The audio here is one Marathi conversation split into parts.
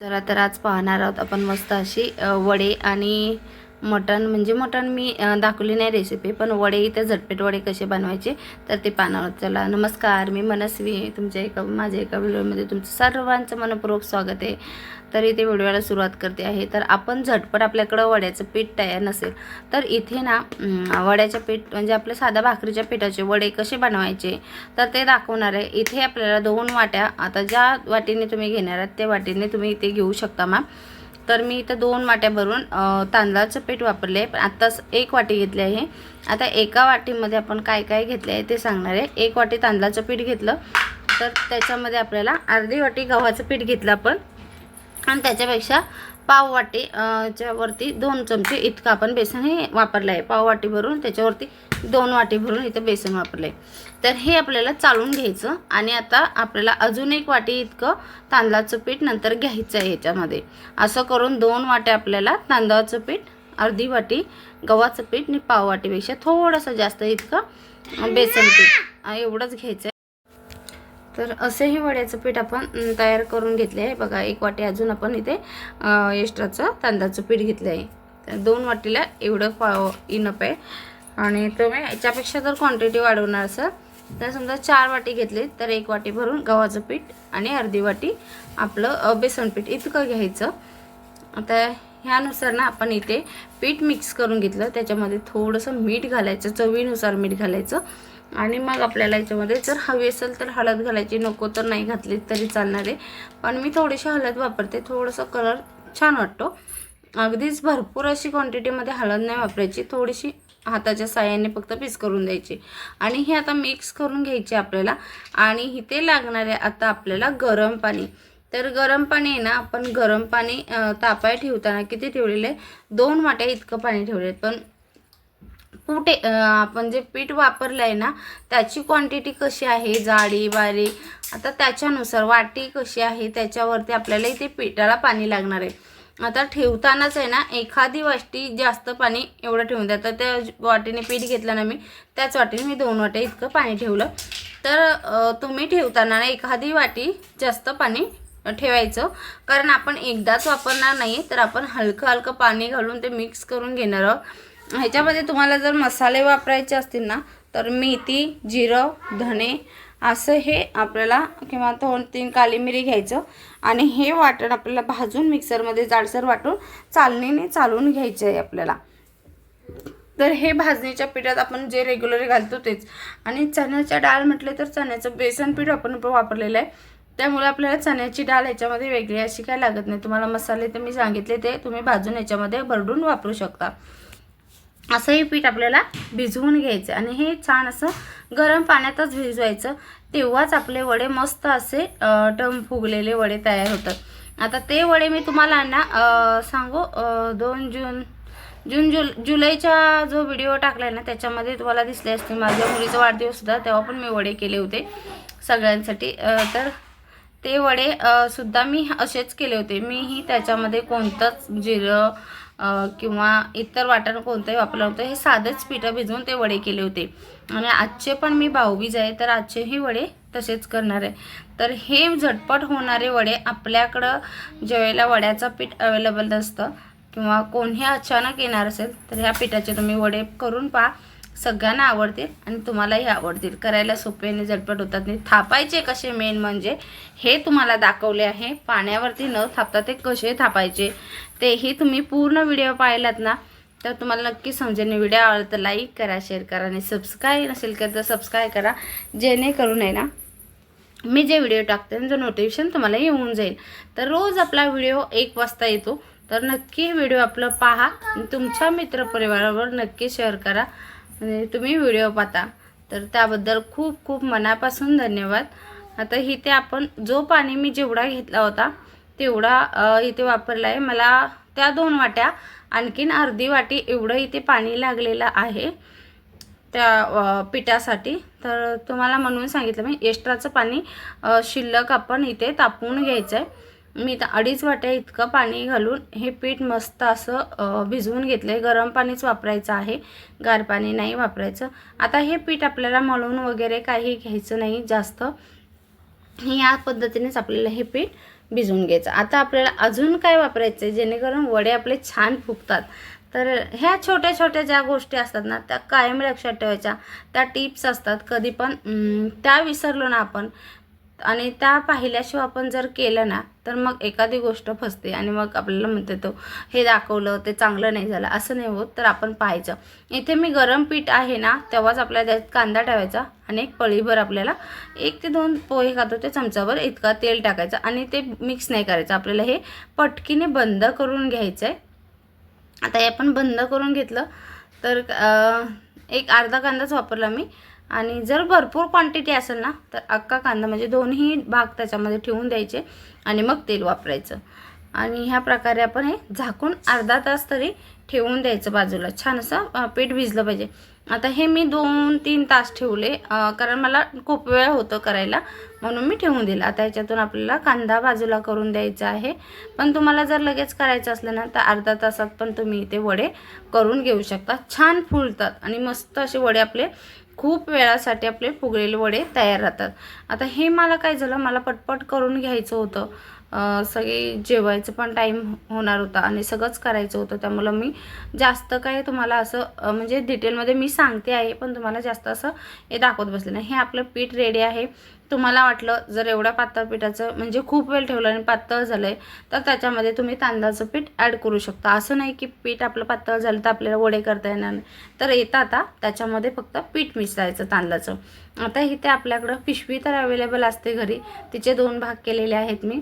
चला तर आज पाहणार आहोत आपण मस्त अशी वडे आणि मटण. म्हणजे मटण मी दाखवली नाही रेसिपी पण वडे इथे झटपेट वडे कसे बनवायचे तर ते पाहणार आहोत. चला नमस्कार. मी मनस्वी तुमच्या एका माझ्या एका व्हिडिओमध्ये तुमचं सर्वांचं मनपूर्वक स्वागत आहे. तर इथे व्हिडिओला सुरुवात करते आहे. तर आपण झटपट आपल्याकडं वड्याचं पीठ तयार नसेल तर इथे ना वड्याच्या वड्याचं पीठ म्हणजे आपल्या साध्या भाकरीच्या पिठाचे वडे कसे बनवायचे तर ते दाखवणार आहे. इथे आपल्याला दोन वाट्या आता ज्या वाटीने तुम्ही घेणार आहात त्या वाटीने तुम्ही इथे घेऊ शकता मॅम. तर मी इथं दोन वाट्या भरून तांदळाचं पीठ वापरले आहे. पण आत्ताच एक वाटी घेतली आहे. आता एका वाटीमध्ये आपण काय काय घेतले आहे ते सांगणार आहे. एक वाटी तांदळाचं पीठ घेतलं तर त्याच्यामध्ये आपल्याला अर्धी वाटी गव्हाचं पीठ घेतलं आपण. आणि त्याच्यापेक्षा पाव वरती दोन चमचे इतकं आपण बेसन हे वापरलं आहे. पाव वाटी भरून त्याच्यावरती दोन वाटी भरून इथं बेसन वापरलं आहे. तर हे आपल्याला चालून घ्यायचं आणि आता आपल्याला अजून एक वाटी इतकं तांदळाचं पीठ नंतर घ्यायचं आहे ह्याच्यामध्ये असं करून दोन वाट्या आपल्याला तांदळाचं पीठ अर्धी वाटी गव्हाचं पीठ आणि पाव वाटीपेक्षा थोडंसं जास्त इतकं बेसन पीठ एवढंच घ्यायचं तर असेही वड्याचं पीठ आपण तयार करून घेतले आहे. बघा एक वाटी अजून आपण इथे एक्स्ट्राचं तांदळाचं पीठ घेतलं आहे. तर दोन वाटीला एवढं पाव इनप आहे. आणि तुम्ही याच्यापेक्षा जर क्वांटिटी वाढवणार असाल तर समजा चार वाटी घेतली तर एक वाटी भरून गव्हाचं पीठ आणि अर्धी वाटी आपलं बेसन पीठ इतकं घ्यायचं. आता ह्यानुसार ना आपण इथे पीठ मिक्स करून घेतलं. त्याच्यामध्ये थोडंसं मीठ घालायचं चवीनुसार मीठ घालायचं. आणि मग आपल्याला याच्यामध्ये जर हवी असेल तर हळद घालायची नको तर नाही घातली तरी चालणार आहे. पण मी थोडीशी हळद वापरते थोडंसं कलर छान वाटतो. अगदीच भरपूर अशी क्वांटिटीमध्ये हळद नाही वापरायची थोडीशी हाताच्या साह्याने फक्त पीस करून द्यायची. आणि हे आता मिक्स करून घ्यायची आपल्याला. आणि इथे लागणारे आता आपल्याला गरम पाणी. तर गरम पाणी आहे ना आपण गरम पाणी तापाय ठेवताना किती ठेवलेलं? आहे दोन वाट्या इतकं पाणी ठेवले पण कुठे आपण जे पीठ वापरलं आहे ना त्याची क्वांटिटी कशी आहे जाडी बारी? आता त्याच्यानुसार वाटी कशी आहे त्याच्यावरती आपल्याला इथे पिठाला पाणी लागणार आहे. आता ठेवतानाच आहे ना एखादी वाटी जास्त पाणी एवढं ठेवून द्या. तर त्या वाटीने पीठ घेतलं ना मी त्याच वाटीने मी दोन वाट्या इतकं पाणी ठेवलं. तर तुम्ही ठेवताना ना एखादी वाटी जास्त पाणी ठेवायचं. कारण आपण एकदाच वापरणार नाही तर आपण हलकं हलकं पाणी घालून ते मिक्स करून घेणार आहोत. ह्याच्यामध्ये तुम्हाला जर मसाले वापरायचे असतील ना तर मेथी जिरं धणे असं हे आपल्याला किंवा दोन तीन काली मिरी घ्यायचं. आणि हे वाटण आपल्याला भाजून मिक्सरमध्ये जाडसर वाटून चालणीने चालवून घ्यायचं आहे आपल्याला. तर हे भाजणीच्या पिठात आपण जे रेग्युलर घालतो तेच. आणि चण्याच्या डाळ म्हटले तर चण्याचं बेसन पीठ आपण वापरलेलं आहे. त्यामुळे आपल्याला चण्याची डाळ याच्यामध्ये वेगळी अशी काय लागत नाही. तुम्हाला मसाले तर मी सांगितले ते तुम्ही भाजून याच्यामध्ये भरडून वापरू शकता. असं हे पीठ आपल्याला भिजवून घ्यायचं आणि हे छान असं गरम पाण्यातच भिजवायचं. तेव्हाच आपले वडे मस्त असे टम फुगलेले वडे तयार होतात. आता ते वडे मी तुम्हाला ना सांगू दोन जून जून जुल जुलैचा जो व्हिडिओ टाकला आहे ना त्याच्यामध्ये तुम्हाला दिसले असते माझ्या मुलीचा वाढदिवस होता तेव्हा पण मी वडे केले होते सगळ्यांसाठी. तर ते वडे सुद्धा मी असेच केले होते. मीही त्याच्यामध्ये कोणतंच जिरं किंवा इतर वाटण कोणतंही वापरलं होतं हे साधेच पिठं भिजवून ते वडे केले होते. आणि आजचे पण मी भाऊबीज आहे तर आजचेही वडे तसेच करणार आहे. तर हे झटपट होणारे वडे आपल्याकडं ज्यावेळेला वड्याचं पीठ अवेलेबल नसतं किंवा कोणी अचानक येणार असेल तर ह्या पिठाचे तुम्ही वडे करून पहा. सगळ्यांना आवडतील आणि तुम्हालाही आवडतील. करायला सोपे आणि झटपट होतात नाही. थापायचे कसे मेन म्हणजे? हे तुम्हाला दाखवले आहे. पाण्यावरती न थापता ते कसे थापायचे? तेही तुम्ही पूर्ण व्हिडिओ पाहिलात ना तर तुम्हाला नक्की समजेल. व्हिडिओ आवडला तर लाईक करा शेअर करा आणि सबस्क्राईब नसेल कर तर सबस्क्राईब करा. जेणेकरून आहे ना मी जे व्हिडिओ टाकते जो नोटिफिकेशन तुम्हाला येऊन जाईल. तर रोज आपला व्हिडिओ एक वाजता येतो. तर नक्की व्हिडिओ आपलं पहा आणि तुमच्या मित्रपरिवारावर नक्की शेअर करा. आणि तुम्ही व्हिडिओ पाहता. तर त्याबद्दल खूप खूप मनापासून धन्यवाद. आता इथे आपण जो पाणी मी जेवढा घेतला होता तेवढा इथे वापरला आहे. मला त्या दोन वाट्या आणखीन अर्धी वाटी एवढं इथे पाणी लागलेलं आहे त्या पिठासाठी. तर तुम्हाला म्हणून सांगितलं मी एक्स्ट्राचं पाणी शिल्लक आपण इथे तापवून घ्यायचं आहे मी तर अडीच वाट्या इतकं पाणी घालून हे पीठ मस्त असं भिजवून घेतलं आहे गरम पाणीच वापरायचं आहे. गार पाणी नाही वापरायचं. आता हे पीठ आपल्याला मळून वगैरे काही घ्यायचं नाही. जास्त या पद्धतीनेच आपल्याला हे पीठ भिजवून घ्यायचं. आता आपल्याला अजून काय वापरायचं आहे जेणेकरून वडे आपले छान फुगतात. तर ह्या छोट्या छोट्या ज्या गोष्टी असतात ना त्या कायम लक्षात ठेवायच्या. त्या टिप्स असतात. कधी पण त्या विसरलो ना आपण आणि त्या पाहिल्याशिवाय आपण जर केलं ना तर मग एखादी गोष्ट फसते आणि मग आपल्याला म्हणते तो हे दाखवलं ते चांगलं नाही झालं. असं नाही होत तर आपण पाहायचं. इथे मी गरम पीठ आहे ना तेव्हाच आपल्याला त्यात कांदा ठेवायचा आणि एक पळीभर आपल्याला एक ते दोन पोहे खातो ते चमचाभर इतका तेल टाकायचं आणि ते मिक्स नाही करायचं. आपल्याला हे पटकीने बंद करून घ्यायचं आहे आता हे आपण बंद करून घेतलं तर एक अर्धा कांदाच वापरला मी. आणि जर भरपूर क्वांटिटी असेल ना तर अख्खा कांदा म्हणजे दोन्ही भाग त्याच्यामध्ये ठेवून द्यायचे आणि मग तेल वापरायचं. आणि ह्या प्रकारे आपण हे झाकून अर्धा तास तरी ठेवून द्यायचं बाजूला. छान असं पीठ भिजलं पाहिजे. आता हे मी दोन तीन तास ठेवले कारण मला खूप वेळ होतं करायला म्हणून मी ठेवून दिलं. आता याच्यातून आपल्याला कांदा बाजूला करून द्यायचा आहे. पण तुम्हाला जर लगेच करायचं असलं ना तर अर्धा तासात पण तुम्ही ते वडे करून घेऊ शकता. छान फुलतात आणि मस्त असे वडे आपले खूप वेळासाठी आपले फुगलेले वडे तयार राहतात. आता हे मला काय झालं मला पटपट करून घ्यायचं होतं. सगळी जेवायचं पण टाईम होणार होता आणि सगळंच करायचं होतं. त्यामुळं मी जास्त काय तुम्हाला असं म्हणजे डिटेलमध्ये मी सांगते आहे पण तुम्हाला जास्त असं हे दाखवत बसले नाही. हे आपलं पीठ रेडी आहे. तुम्हाला वाटलं जर एवढ्या पातळ पिठाचं म्हणजे खूप वेळ ठेवलं आणि पातळ झालं आहे तर त्याच्यामध्ये तुम्ही तांदळाचं पीठ ॲड करू शकता. असं नाही की पीठ आपलं पातळ झालं तर आपल्याला वडे करता येणार नाही. तर येतं आता त्याच्यामध्ये फक्त पीठ मिसळायचं तांदळाचं. आता इथे आपल्याकडं पिशवी तर अवेलेबल असते घरी. तिचे दोन भाग केलेले आहेत मी.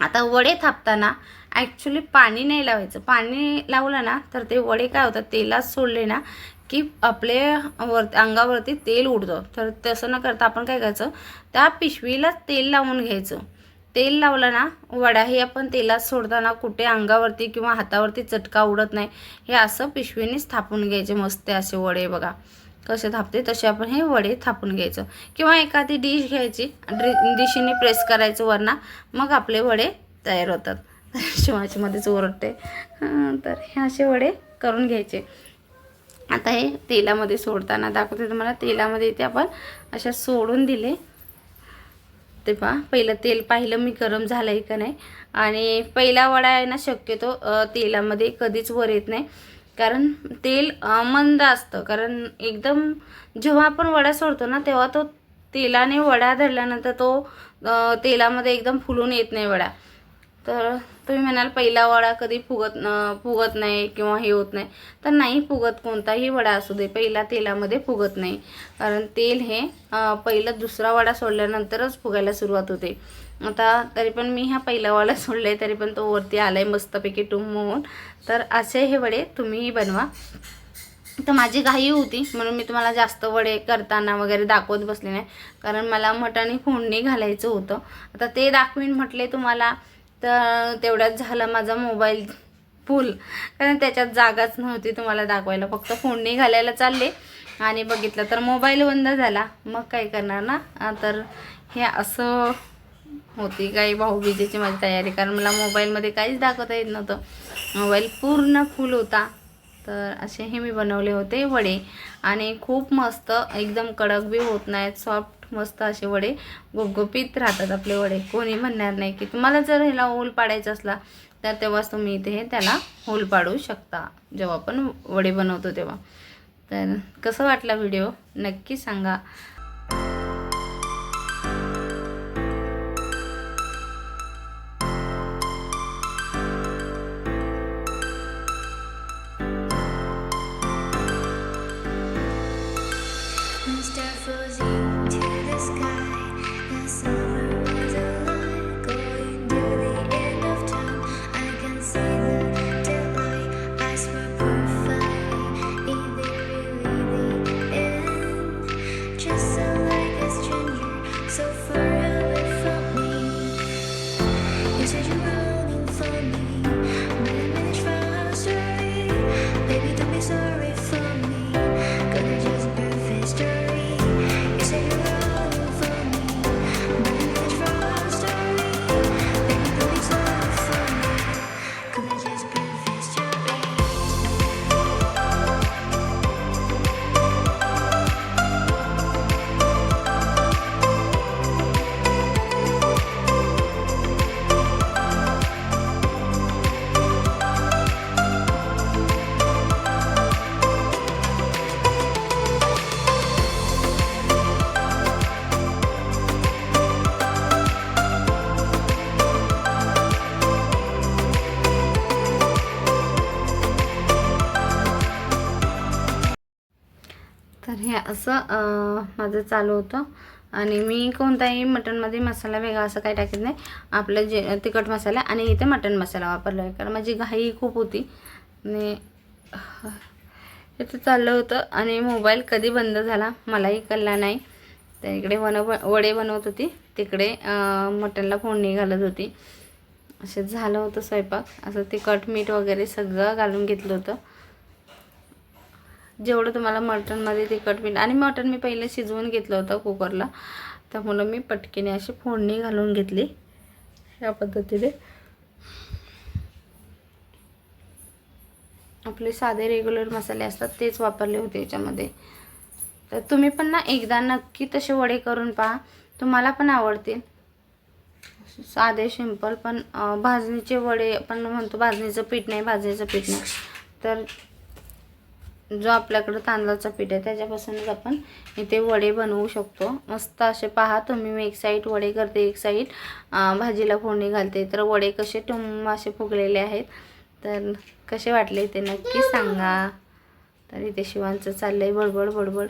आता वडे थापताना ॲक्च्युली पाणी नाही लावायचं. पाणी लावलं ना तर ते वडे काय होतात तेलात सोडले ना की आपले वर अंगावरती तेल उडतं. तर तसं न करता आपण काय करायचं त्या पिशवीला तेल लावून घ्यायचं. तेल लावलं ना वडाही आपण तेलात सोडताना कुठे अंगावरती किंवा हातावरती चटका उडत नाही हे असं पिशवीनेच थापून घ्यायचे मस्त असे वडे बघा. कसे थापते तसे आपण हे वडे थापून घ्यायचं. किंवा एखादी डिश घ्यायची डिशीने प्रेस करायचं वरना मग आपले वडे तयार होतात. शिवाचीमध्येच ओरडते. तर हे असे वडे करून घ्यायचे. आता हे तेलामध्ये सोडताना दाखवते तुम्हाला. तेलामध्ये इथे आपण अशा सोडून दिले. ते पहा पहिलं तेल पाहिलं मी गरम झालं आहे का नाही. आणि पहिला वडा आहे ना शक्यतो तेलामध्ये कधीच वर येत नाही. कारण तेल मंद असतं. कारण एकदम जेव्हा आपण वडा सोडतो ना तेव्हा तो तेलाने वडा धरल्यानंतर तो तेलामध्ये एकदम फुलून येत नाही वडा. तर तुम्ही म्हणाल पहिला वडा कधी फुगत न फुगत नाही किंवा हे होत नाही. तर नाही फुगत कोणताही वडा असू दे पहिला तेलामध्ये फुगत नाही. कारण तेल हे पहिलं दुसरा वडा सोडल्यानंतरच फुगायला सुरुवात होते. आता तरी पण मी हा पहिला वडा सोडला तरी पण तो वरती आला आहे मस्तपैकी टुम होऊन. तर असे हे वडे तुम्हीही बनवा. तर माझी घाई होती म्हणून मी तुम्हाला जास्त वडे करताना वगैरे दाखवत बसले नाही. कारण मला मटाने फोडणी घालायचं होतं. आता ते दाखवीन म्हटले तुम्हाला तर तेवढ्यात झाला माझा मोबाईल फुल. कारण त्याच्यात जागाच नव्हती तुम्हाला दाखवायला. फक्त फोडणी घालायला चालले आणि बघितलं तर मोबाईल बंद झाला. मग काय करणार ना? तर हे असं होती काही भाऊबीजेची माझी तयारी. कारण मला मोबाईलमध्ये काहीच दाखवता येत नव्हतं. मोबाईल पूर्ण फुल होता. तर असे हे मी बनवले होते वडे. आणि खूप मस्त एकदम कडक बी होत नाहीत. सॉफ्ट मस्त असे वडे गुपगुपीत राहतात आपले वडे कोणी म्हणणार नाही की तुम्हाला जर ह्याला होल पाडायचा असला तर तेव्हाच तुम्ही इथे हे त्याला होल पाडू शकता जेव्हा आपण वडे बनवतो तेव्हा तर कसं वाटला व्हिडिओ नक्की सांगा Mr. Fuzzy. असं माझं चालू होतं. आणि मी कोणताही मटणमध्ये मसाला वेगळा असं काही टाकत नाही. आपलं जे तिखट मसाला आणि इथे मटण मसाला वापरला आहे. कारण माझी घाई खूप होती. आणि इथं चाललं होतं आणि मोबाईल कधी बंद झाला मलाही कळला नाही. तर इकडे वन वडे बनवत होती. तिकडे मटणला फोडणी घालत होती. असं झालं होतं स्वयंपाक. असं तिखट मीठ वगैरे सगळं घालून घेतलं होतं. जेवढं तुम्हाला मटणमध्ये तिखट मीठ आणि मटण मी पहिले शिजवून घेतलं होतं कुकरला. त्यामुळं मी पटकीने अशी फोडणी घालून घेतली या पद्धतीने. आपले साधे रेग्युलर मसाले असतात तेच वापरले होते याच्यामध्ये. तर तुम्ही पण ना एकदा नक्की तसे वडे करून पहा. तुम्हाला पण आवडतील. साधे सिंपल पण भाजणीचे वडे आपण म्हणतो भाजणीचं पीठ नाही भाजणीचं पीठ नाही. तर जो आपल्याकडं तांदळाचं पीठ आहे त्याच्यापासूनच आपण इथे वडे बनवू शकतो. मस्त असे पहा तुम्ही मी एक साईड वडे करते एक साईड भाजीला फोडणी घालते. तर वडे कसे टुम असे फुगलेले आहेत तर कसे वाटले ते नक्की सांगा. तर इथे शिवांचं चाललं आहे बडबड बडबड.